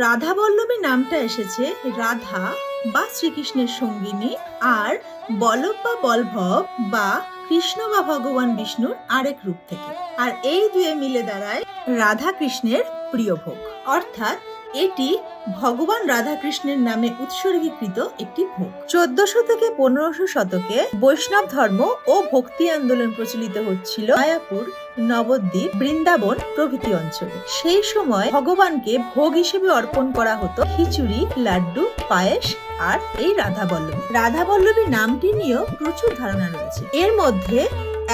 রাধা বল্লভী নামটা এসেছে রাধা বা শ্রীকৃষ্ণের সঙ্গিনী আর বল্লভ বা বলভব বা কৃষ্ণ বা ভগবান বিষ্ণুর আরেক রূপ থেকে। আর এই দুয়ে মিলে দাঁড়ায় রাধা কৃষ্ণের প্রিয় ভোগ অর্থাৎ এটি ভগবান রাধা কৃষ্ণের নামে উৎসর্গীকৃত একটি ভোগ। চোদ্দশো থেকে পনেরোশো শতকে বৈষ্ণব ধর্ম ও ভক্তি আন্দোলন প্রচলিত হচ্ছিল মায়াপুর নবদ্বীপ বৃন্দাবন প্রভৃতি অঞ্চলে। সেই সময় ভগবানকে ভোগ হিসেবে অর্পণ করা হতো খিচুড়ি, লাড্ডু, পায়েস আর এই রাধা বল্লভী রাধা বল্লভী নামটি নিয়েও প্রচুর ধারণা রয়েছে। এর মধ্যে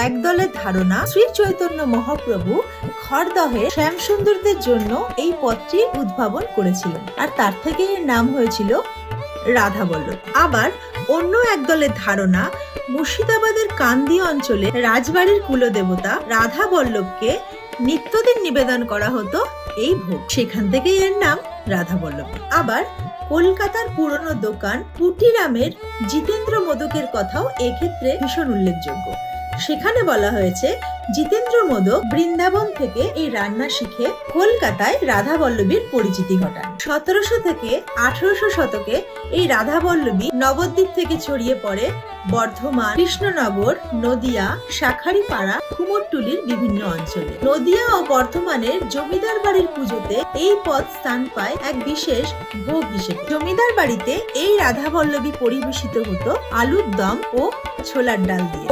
একদলের ধারণা শ্রী চৈতন্য মহাপ্রভু খড়দহে শ্যামসুন্দরদের জন্য এই পথটি উদ্ভাবন করেছিলেন। আর তার থেকে এর নাম হয়েছিল রাধা বল্লভ আবার অন্য একদলের ধারণা মুর্শিদাবাদের কান্দি অঞ্চলে রাজবাড়ির কুলদেবতা রাধা বল্লভকে নিত্যদিন নিবেদন করা হতো এই ভোগ। সেখান থেকেই এর নাম রাধা বল্লভ আবার কলকাতার পুরনো দোকান পুটিরামের জিতেন্দ্র মোদকের কথাও এক্ষেত্রে ভীষণ উল্লেখযোগ্য। সেখানে বলা হয়েছে, জিতেন্দ্র মোদক বৃন্দাবন থেকে এই রান্না শিখে কলকাতায় রাধা বল্লভীর পরিচিতি ঘটান। সতেরোশো থেকে আঠারোশো শতকে এই রাধা বল্লভী নবদ্বীপ থেকে ছড়িয়ে পড়ে বর্ধমান, কৃষ্ণনগর, নদিয়া, শাখারিপাড়া, কুমোরটুলির বিভিন্ন অঞ্চলে। নদিয়া ও বর্ধমানের জমিদার বাড়ির পুজোতে এই পদ স্থান পায় এক বিশেষ ভোগ হিসেবে। জমিদার বাড়িতে এই রাধা বল্লভী পরিবেশিত হতো আলুর দম ও ছোলার ডাল দিয়ে।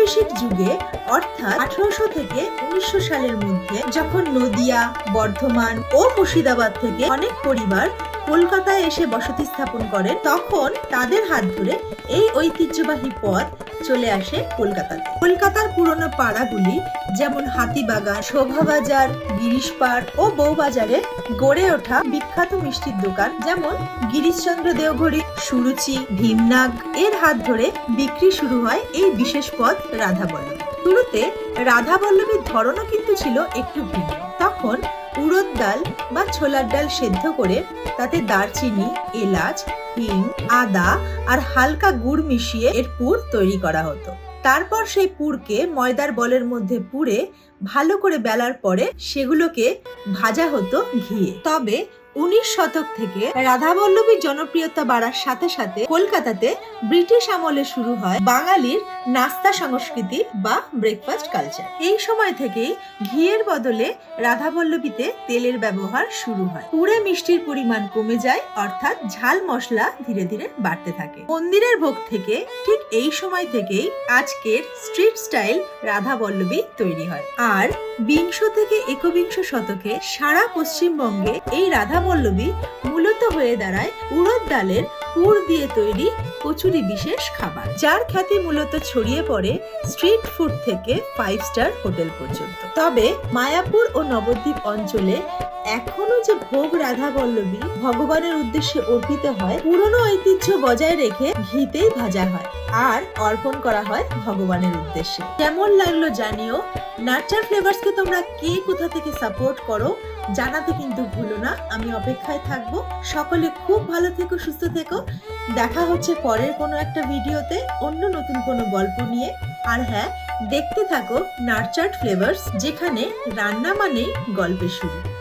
ঔপনিবেশিক যুগে, অর্থাৎ আঠারোশো থেকে উনিশশো সালের মধ্যে, যখন নদিয়া, বর্ধমান ও মুর্শিদাবাদ থেকে অনেক পরিবার কলকাতায় এসে বসতি স্থাপন করেন, তখন তাদের হাত ধরে এই ঐতিহ্যবাহী পথ চলে আসে কলকাতাতে। কলকাতার পুরনো পাড়াগুলি যেমন হাতিবাগান, শোভাবাজার গিরিশপাড় ও বউবাজারে গড়ে ওঠা বিখ্যাত মিষ্টির দোকান যেমন গিরিশচন্দ্র দেওঘড়ি, সুরুচি, ভীমনাগ। এর হাত ধরে বিক্রি শুরু হয় এই বিশেষ পদ রাধা বল্লভী শুরুতে রাধা বল্লভীর ধরনও কিন্তু ছিল একটু ভিন্ন। তখন উড়দ ডাল বা ছোলার ডাল সেদ্ধ করে তাতে দারচিনি, এলাচ, হিং, আদা আর হালকা গুড় মিশিয়ে এর পুর তৈরি করা হতো। তারপর সেই পুরকে ময়দার বলের মধ্যে পুড়ে ভালো করে বেলার পরে সেগুলোকে ভাজা হতো ঘিয়ে। তবে উনিশ শতক থেকে রাধাবল্লভীর জনপ্রিয়তা বাড়ার সাথে সাথে কলকাতাতে ব্রিটিশ আমলে শুরু হয় বাঙালির নাস্তা সংস্কৃতি বা ব্রেকফাস্ট কালচার এই সময় থেকেই ঘিয়ের বদলে রাধাবল্লভীতে তেলের ব্যবহার শুরু হয়। পুরে মিষ্টির পরিমাণ কমে যায়, অর্থাৎ ঝাল মশলা ধীরে ধীরে বাড়তে থাকে। মন্দিরের ভোগ থেকে ঠিক এই সময় থেকেই আজকের স্ট্রিট স্টাইল রাধাবল্লভী তৈরি হয়। আর বিংশ থেকে একবিংশ শতকে সারা পশ্চিমবঙ্গে এই রাধাবল্লভী মূলত হয়ে দাঁড়ায় উড়দ ডালের পুর দিয়ে তৈরি কচুরি বিশেষ খাবার, যার খ্যাতি মূলত ছড়িয়ে পড়ে স্ট্রিট ফুড থেকে ফাইভ স্টার হোটেল পর্যন্ত। তবে মায়াপুর ও নবদ্বীপ অঞ্চলে এখনও যে ভোগ রাধা বল্লভী ভগবানের উদ্দেশ্যে অর্পিত হয়, পুরনো ঐতিহ্য বজায় রেখে ঘিতেই ভাজা হয় আর অর্পণ করা হয় ভগবানের উদ্দেশ্যে। কেমন লাগল জানিও। নার্চার ফ্লেভার্সকে তোমরা কে কোথা থেকে সাপোর্ট করো? জানাতে কিন্তু ভুলো না। আমি অপেক্ষায় থাকব। সকলে খুব ভালো থেকো, সুস্থ থেকো। দেখা হচ্ছে পরের কোনো একটা ভিডিওতে অন্য নতুন কোনো গল্প নিয়ে। আর হ্যাঁ দেখতে থাকো নার্চার্ড ফ্লেভার্স, যেখানে রান্না মানেই গল্পের শুরু।